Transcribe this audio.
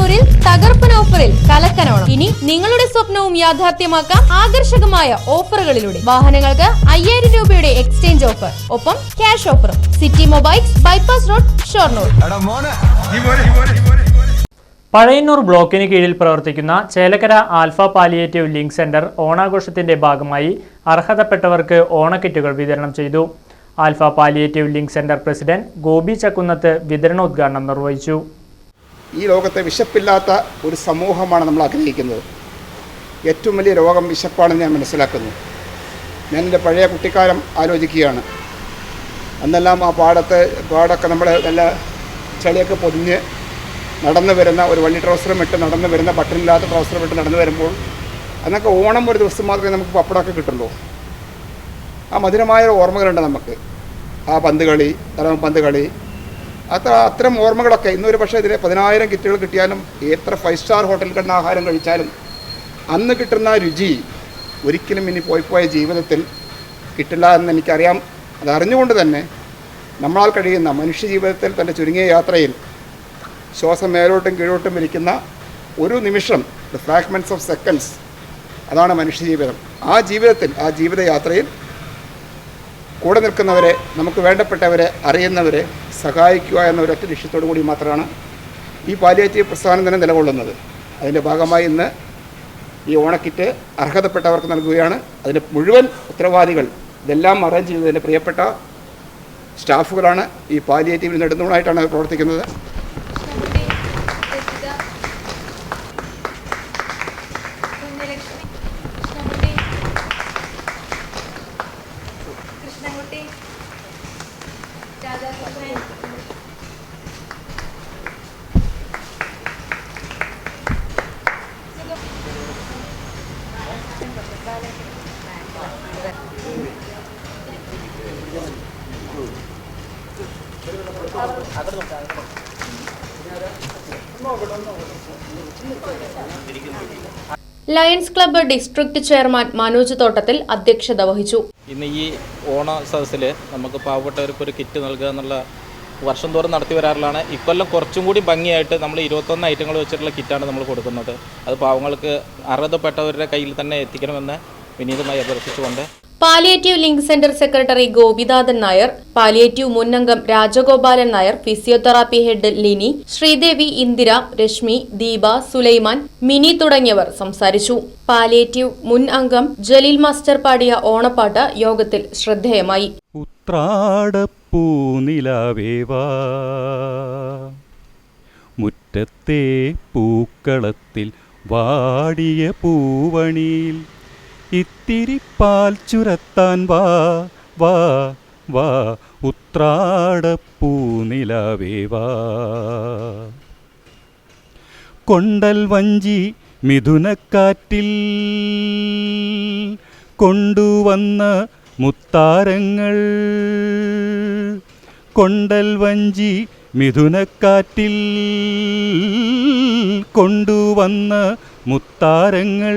ഷൊർണൂരിൽ തകർപ്പൻ ഓഫറിൽ കലക്കനോണം. ഇനി നിങ്ങളുടെ സ്വപ്നവും യാഥാർത്ഥ്യമാക്കാം ആകർഷകമായ ഓഫറുകളിലൂടെ. വാഹനങ്ങൾക്ക് അയ്യായിരം രൂപയുടെ എക്സ്ചേഞ്ച് ഓഫർ. ഒപ്പം ക്യാഷ് ഓഫറും. City Mobiles bypass road Shoranur. Pazhayannur ബ്ലോക്കിന് കീഴിൽ പ്രവർത്തിക്കുന്ന Chelakkara alpha palliative link centre ഓണാഘോഷത്തിന്റെ ഭാഗമായി അർഹതപ്പെട്ടവർക്ക് ഓണക്കിറ്റുകൾ വിതരണം ചെയ്തു. Alpha palliative link centre president Gopi Chakkunnath വിതരണോദ്ഘാടനം നിർവഹിച്ചു. ഈ ലോകത്തെ വിശപ്പില്ലാത്ത ഒരു സമൂഹമാണ് നമ്മൾ ആഗ്രഹിക്കുന്നത്. ഏറ്റവും വലിയ രോഗം വിശപ്പാണെന്ന് ഞാൻ മനസ്സിലാക്കുന്നു. ഞാൻ എന്റെ പഴയ കുട്ടിക്കാലം ആലോചിക്കുകയാണ്. അന്നെല്ലാം ആ പാടത്തെ പാടൊക്കെ നമ്മൾ നല്ല ചെളിയൊക്കെ പൊതിഞ്ഞ് നടന്നു വരുന്ന ഒരു വള്ളി ട്രൗസറും ഇട്ട് നടന്നു വരുന്ന ബട്ടണില്ലാത്ത ട്രൗസറും ഇട്ട് നടന്നു വരുമ്പോൾ അന്നൊക്കെ ഓണം ഒരു ദിവസം മാത്രമേ നമുക്ക് പപ്പടമൊക്കെ കിട്ടുള്ളൂ. ആ മധുരമായ ഓർമ്മകളുണ്ട് നമുക്ക്. ആ പന്ത് കളി പന്ത് കളി അത്ര അത്തരം ഓർമ്മകളൊക്കെ ഇന്നൊരു പക്ഷേ ഇതിലെ പതിനായിരം കിറ്റുകൾ കിട്ടിയാലും എത്ര ഫൈവ് സ്റ്റാർ ഹോട്ടലിൽ കണ്ട ആഹാരം കഴിച്ചാലും അന്ന് കിട്ടുന്ന രുചി ഒരിക്കലും ഇനി പോയി പോയ ജീവിതത്തിൽ കിട്ടില്ല എന്ന് എനിക്കറിയാം. അതറിഞ്ഞുകൊണ്ട് തന്നെ നമ്മളാൽ കഴിയുന്ന മനുഷ്യ ജീവിതത്തിൽ തന്റെ ചുരുങ്ങിയ യാത്രയിൽ ശ്വാസം മേലോട്ടും കീഴോട്ടും ഇരിക്കുന്ന ഒരു നിമിഷം ദ ഫ്രാഗ്മെന്റ്സ് ഓഫ് സെക്കൻഡ്സ് അതാണ് മനുഷ്യ ജീവിതം. ആ ജീവിതത്തിൽ ആ ജീവിതയാത്രയിൽ കൂടെ നിൽക്കുന്നവരെ നമുക്ക് വേണ്ടപ്പെട്ടവരെ അറിയുന്നവരെ സഹായിക്കുക എന്ന ഒരൊറ്റ ലക്ഷ്യത്തോടു കൂടി മാത്രമാണ് ഈ പാലിയേറ്റീവ് പ്രസ്ഥാനം തന്നെ നിലകൊള്ളുന്നത്. അതിന്റെ ഭാഗമായി ഇന്ന് ഈ ഓണക്കിറ്റ് അർഹതപ്പെട്ടവർക്ക് നൽകുകയാണ്. അതിന്റെ മുഴുവൻ ഉത്തരവാദികൾ ഇതെല്ലാം അറേഞ്ച് ചെയ്തതിന്റെ പ്രിയപ്പെട്ട സ്റ്റാഫുകളാണ് ഈ പാലിയേറ്റീവിൽ നെടുന്നൂണായിട്ടാണ് പ്രവർത്തിക്കുന്നത്. Krishnankutty. Radhakrishnan Lions club district chairman Manoj Thottathil അധ്യക്ഷത വഹിച്ചു. ഇന്ന് ഈ ഓണ സദസ്സിൽ നമുക്ക് പാവപ്പെട്ടവർക്ക് ഒരു കിറ്റ് നൽകുക എന്നുള്ള വർഷം തോറും നടത്തി വരാറുള്ളതാണ് ഇക്കൊല്ലം കുറച്ചും കൂടി ഭംഗിയായിട്ട് നമ്മൾ ഇരുപത്തൊന്ന് ഐറ്റങ്ങൾ വെച്ചിട്ടുള്ള കിറ്റാണ് നമ്മൾ കൊടുക്കുന്നത്. അത് പാവങ്ങൾക്ക് അർഹതപ്പെട്ടവരുടെ കയ്യിൽ തന്നെ എത്തിക്കണമെന്ന് വിനീതമായി അഭ്യർത്ഥിച്ചുകൊണ്ട് palliative link centre secretary Gopinathan Nair palliative മുന്നംഗം Rajagopalan Nair physiotherapy head Lini Sreedevi Indira Reshmi Deepa Sulaiman Mini തുടങ്ങിയവർ സംസാരിച്ചു. പാലിയേറ്റീവ് മുൻ അംഗം ജലീൽ മാസ്റ്റർ പാടിയ ഓണപ്പാട്ട് യോഗത്തിൽ ശ്രദ്ധേയമായി. മുറ്റത്തെ പൂക്കളത്തിൽ വാടിയ പൂവണിയിൽ ഇത്തിരി പാൽ ചുരത്താൻ വാ വാ വാ. ഉത്രാടപ്പൂനിലാവേവാ കൊണ്ടൽ വഞ്ചി മിഥുനക്കാറ്റിൽ കൊണ്ടുവന്ന മുത്താരങ്ങൾ. കൊണ്ടൽ വഞ്ചി മിഥുനക്കാറ്റിൽ കൊണ്ടുവന്ന മുത്താരങ്ങൾ.